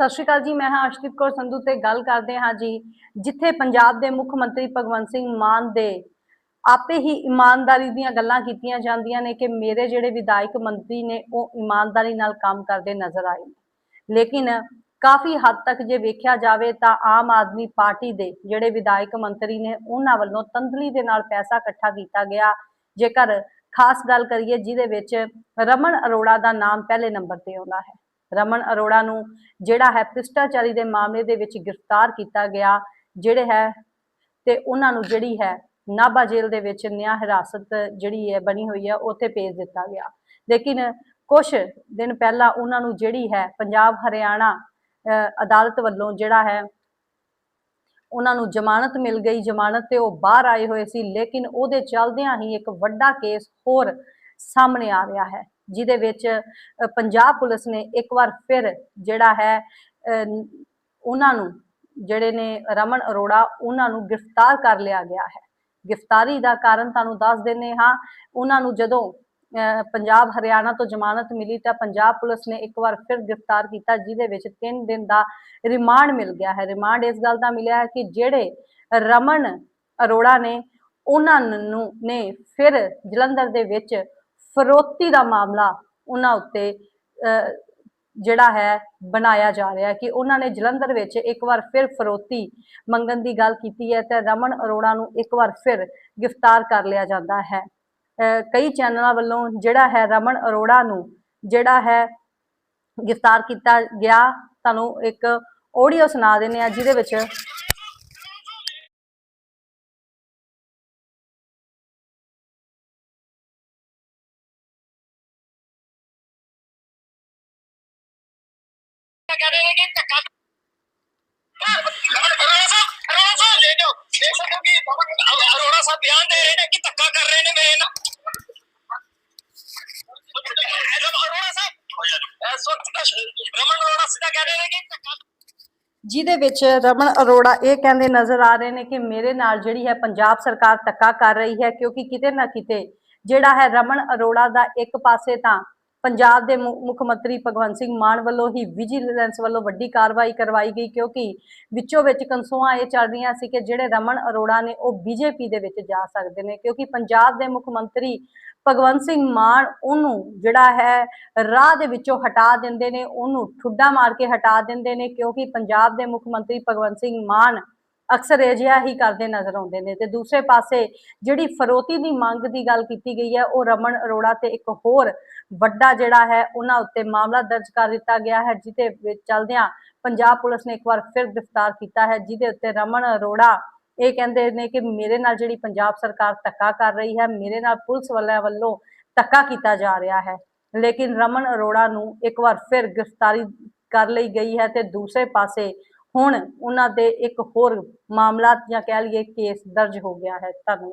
ਸਤਿ ਸ਼੍ਰੀ ਅਕਾਲ ਜੀ, ਮੈਂ ਹਾਂ ਅਰਸ਼ਦੀਪ ਕੌਰ ਸੰਧੂ ਤੇ ਗੱਲ ਕਰਦੇ ਹਾਂ ਜੀ, ਜਿੱਥੇ ਪੰਜਾਬ ਦੇ ਮੁੱਖ ਮੰਤਰੀ ਭਗਵੰਤ ਸਿੰਘ ਮਾਨ ਦੇ ਆਪੇ ਹੀ ਇਮਾਨਦਾਰੀ ਦੀਆਂ ਗੱਲਾਂ ਕੀਤੀਆਂ ਜਾਂਦੀਆਂ ਨੇ ਕਿ ਮੇਰੇ ਜਿਹੜੇ ਵਿਧਾਇਕ ਮੰਤਰੀ ਨੇ, ਉਹ ਇਮਾਨਦਾਰੀ ਨਾਲ ਕੰਮ ਕਰਦੇ ਨਜ਼ਰ ਆਏ ਨੇ। ਲੇਕਿਨ ਕਾਫੀ ਹੱਦ ਤੱਕ ਜੇ ਵੇਖਿਆ ਜਾਵੇ ਤਾਂ ਆਮ ਆਦਮੀ ਪਾਰਟੀ ਦੇ ਜਿਹੜੇ ਵਿਧਾਇਕ ਮੰਤਰੀ ਨੇ, ਉਹਨਾਂ ਵੱਲੋਂ ਤੰਦਲੀ ਦੇ ਨਾਲ ਪੈਸਾ ਇਕੱਠਾ ਕੀਤਾ ਗਿਆ। ਜੇਕਰ ਖਾਸ ਗੱਲ ਕਰੀਏ, ਜਿਹਦੇ ਵਿੱਚ ਰਮਨ ਅਰੋੜਾ ਦਾ ਨਾਮ ਪਹਿਲੇ ਨੰਬਰ ਤੇ ਆਉਂਦਾ ਹੈ। ਰਮਨ ਅਰੋੜਾ ਨੂੰ ਜਿਹੜਾ ਹੈ ਭ੍ਰਿਸ਼ਟਾਚਾਰੀ ਦੇ ਮਾਮਲੇ ਦੇ ਵਿੱਚ ਗ੍ਰਿਫਤਾਰ ਕੀਤਾ ਗਿਆ ਜਿਹੜੇ ਹੈ ਤੇ ਉਹਨਾਂ ਨੂੰ ਜਿਹੜੀ ਹੈ ਨਾਭਾ ਜੇਲ੍ਹ ਦੇ ਵਿੱਚ ਨਿਆ ਹਿਰਾਸਤ ਜਿਹੜੀ ਹੈ ਬਣੀ ਹੋਈ ਹੈ ਉੱਥੇ ਭੇਜ ਦਿੱਤਾ ਗਿਆ। ਲੇਕਿਨ ਕੁਝ ਦਿਨ ਪਹਿਲਾਂ ਉਹਨਾਂ ਨੂੰ ਜਿਹੜੀ ਹੈ ਪੰਜਾਬ ਹਰਿਆਣਾ ਅਹ, ਅਦਾਲਤ ਵੱਲੋਂ ਜਿਹੜਾ ਹੈ ਉਹਨਾਂ ਨੂੰ ਜ਼ਮਾਨਤ ਮਿਲ ਗਈ ਜ਼ਮਾਨਤ ਤੇ ਉਹ ਬਾਹਰ ਆਏ ਹੋਏ ਸੀ ਲੇਕਿਨ ਉਹਦੇ ਚੱਲਦਿਆਂ ਹੀ ਇੱਕ ਵੱਡਾ ਕੇਸ ਹੋਰ ਸਾਹਮਣੇ ਆ ਰਿਹਾ ਹੈ। ਜਿਹਦੇ ਵਿੱਚ ਪੰਜਾਬ ਪੁਲਿਸ ਨੇ ਇੱਕ ਵਾਰ ਫਿਰ ਜਿਹੜਾ ਹੈ ਉਹਨਾਂ ਨੂੰ, ਜਿਹੜੇ ਨੇ ਰਮਨ ਅਰੋੜਾ, ਉਹਨਾਂ ਨੂੰ ਗ੍ਰਿਫਤਾਰ ਕਰ ਲਿਆ ਗਿਆ ਹੈ। ਗ੍ਰਿਫਤਾਰੀ ਦਾ ਕਾਰਨ ਤੁਹਾਨੂੰ ਦੱਸ ਦਿੰਦੇ ਹਾਂ। ਉਹਨਾਂ ਨੂੰ ਜਦੋਂ ਪੰਜਾਬ ਹਰਿਆਣਾ ਤੋਂ ਜ਼ਮਾਨਤ ਮਿਲੀ ਤਾਂ ਪੰਜਾਬ ਪੁਲਿਸ ਨੇ ਇੱਕ ਵਾਰ ਫਿਰ ਗ੍ਰਿਫਤਾਰ ਕੀਤਾ, ਜਿਹਦੇ ਵਿੱਚ 3 ਦਿਨ ਦਾ ਰਿਮਾਂਡ ਮਿਲ ਗਿਆ ਹੈ। ਰਿਮਾਂਡ ਇਸ ਗੱਲ ਦਾ ਮਿਲਿਆ ਹੈ ਕਿ ਜਿਹੜੇ ਰਮਨ ਅਰੋੜਾ ਨੇ, ਉਹਨਾਂ ਨੂੰ ਨੇ ਫਿਰ ਜਲੰਧਰ ਦੇ ਵਿੱਚ ਫਰੋਤੀ ਦਾ ਮਾਮਲਾ ਉਹਨਾਂ ਉੱਤੇ ਜਿਹੜਾ ਹੈ ਬਣਾਇਆ ਜਾ ਰਿਹਾ ਕਿ ਉਹਨਾਂ ਨੇ ਜਲੰਧਰ ਵਿੱਚ ਇੱਕ ਵਾਰ ਫਿਰ ਫਰੋਤੀ ਮੰਗਣ ਦੀ ਗੱਲ ਕੀਤੀ ਹੈ ਤੇ ਰਮਨ ਅਰੋੜਾ ਨੂੰ ਇੱਕ ਵਾਰ ਫਿਰ ਗ੍ਰਿਫਤਾਰ ਕਰ ਲਿਆ ਜਾਂਦਾ ਹੈ। ਅਹ, ਕਈ ਚੈਨਲਾਂ ਵੱਲੋਂ ਜਿਹੜਾ ਹੈ ਰਮਨ ਅਰੋੜਾ ਨੂੰ ਜਿਹੜਾ ਹੈ ਗ੍ਰਿਫਤਾਰ ਕੀਤਾ ਗਿਆ। ਤੁਹਾਨੂੰ ਇੱਕ ਆਡੀਓ ਸੁਣਾ ਦਿੰਦੇ ਆ ਜਿਹਦੇ ਵਿੱਚ ਜਿਹਦੇ ਵਿੱਚ ਰਮਨ ਅਰੋੜਾ ਇਹ ਕਹਿੰਦੇ ਨਜ਼ਰ ਆ ਰਹੇ ਨੇ ਕਿ ਮੇਰੇ ਨਾਲ ਜਿਹੜੀ ਹੈ ਪੰਜਾਬ ਸਰਕਾਰ ਤੱਕਾ ਕਰ ਰਹੀ ਹੈ ਕਿਉਂਕਿ ਕਿਤੇ ਨਾ ਕਿਤੇ ਜਿਹੜਾ ਹੈ ਰਮਨ ਅਰੋੜਾ ਦਾ ਇੱਕ ਪਾਸੇ ਤਾਂ ਪੰਜਾਬ ਦੇ ਮੁੱਖ ਮੰਤਰੀ ਭਗਵੰਤ ਸਿੰਘ ਮਾਨ ਵੱਲੋਂ ਹੀ ਵਿਜੀਲੈਂਸ ਵੱਲੋਂ ਵੱਡੀ ਕਾਰਵਾਈ ਕਰਵਾਈ ਗਈ ਕਿਉਂਕਿ ਵਿੱਚੋਂ ਵਿੱਚ ਕਨਸੂਆਂ ਇਹ ਚੱਲ ਰਹੀਆਂ ਸੀ ਕਿ ਜਿਹੜੇ ਰਮਨ ਅਰੋੜਾ ਨੇ ਉਹ ਬੀਜੇਪੀ ਦੇ ਵਿੱਚ ਜਾ ਸਕਦੇ ਨੇ ਕਿਉਂਕਿ ਪੰਜਾਬ ਦੇ ਮੁੱਖ ਮੰਤਰੀ ਭਗਵੰਤ ਸਿੰਘ ਮਾਨ ਉਹਨੂੰ ਜਿਹੜਾ ਹੈ ਰਾਹ ਦੇ ਵਿੱਚੋਂ ਹਟਾ ਦਿੰਦੇ ਨੇ, ਉਹਨੂੰ ਠੁੱਡਾ ਮਾਰ ਕੇ ਹਟਾ ਦਿੰਦੇ ਨੇ ਕਿਉਂਕਿ ਪੰਜਾਬ ਦੇ ਮੁੱਖ ਮੰਤਰੀ ਭਗਵੰਤ ਸਿੰਘ ਮਾਨ ਅਕਸਰ ਅਜਿਹਾ ਹੀ ਕਰਦੇ ਨਜ਼ਰ ਆਉਂਦੇ ਨੇ ਤੇ ਦੂਸਰੇ ਪਾਸੇ ਜਿਹੜੀ ਫਰੋਤੀ ਦੀ ਮੰਗ ਦੀ ਗੱਲ ਕੀਤੀ ਗਈ ਹੈ, ਉਹ ਰਮਨ ਅਰੋੜਾ ਤੇ ਇੱਕ ਹੋਰ ਵੱਡਾ ਜਿਹੜਾ ਹੈ, ਉਹਨਾਂ ਉੱਤੇ ਮਾਮਲਾ ਦਰਜ ਕਰ ਦਿੱਤਾ ਗਿਆ ਹੈ, ਜਿਹਦੇ ਵਿੱਚ ਪੰਜਾਬ ਪੁਲਿਸ ਨੇ ਇੱਕ ਵਾਰ ਫਿਰ ਗ੍ਰਿਫਤਾਰ ਕੀਤਾ ਹੈ, ਜਿਹਦੇ ਉੱਤੇ ਰਮਨ ਅਰੋੜਾ ਇਹ ਕਹਿੰਦੇ ਨੇ ਕਿ ਮੇਰੇ ਨਾਲ ਜਿਹੜੀ ਪੰਜਾਬ ਸਰਕਾਰ ਧੱਕਾ ਕਰ ਰਹੀ ਹੈ, ਮੇਰੇ ਨਾਲ ਪੁਲਿਸ ਵਾਲਿਆਂ ਵੱਲੋਂ ਧੱਕਾ ਕੀਤਾ ਜਾ ਰਿਹਾ ਹੈ। ਲੇਕਿਨ ਰਮਨ ਅਰੋੜਾ ਨੂੰ ਇੱਕ ਵਾਰ ਫਿਰ ਗ੍ਰਿਫਤਾਰੀ ਕਰ ਲਈ ਗਈ ਹੈ ਤੇ ਦੂਸਰੇ ਪਾਸੇ ਹੁਣ ਉਹਨਾਂ ਦੇ ਇੱਕ ਹੋਰ ਮਾਮਲਾ ਜਾਂ ਕਹਿ ਲਈਏ ਕੇਸ ਦਰਜ ਹੋ ਗਿਆ ਹੈ। ਧੰਨਵਾਦ।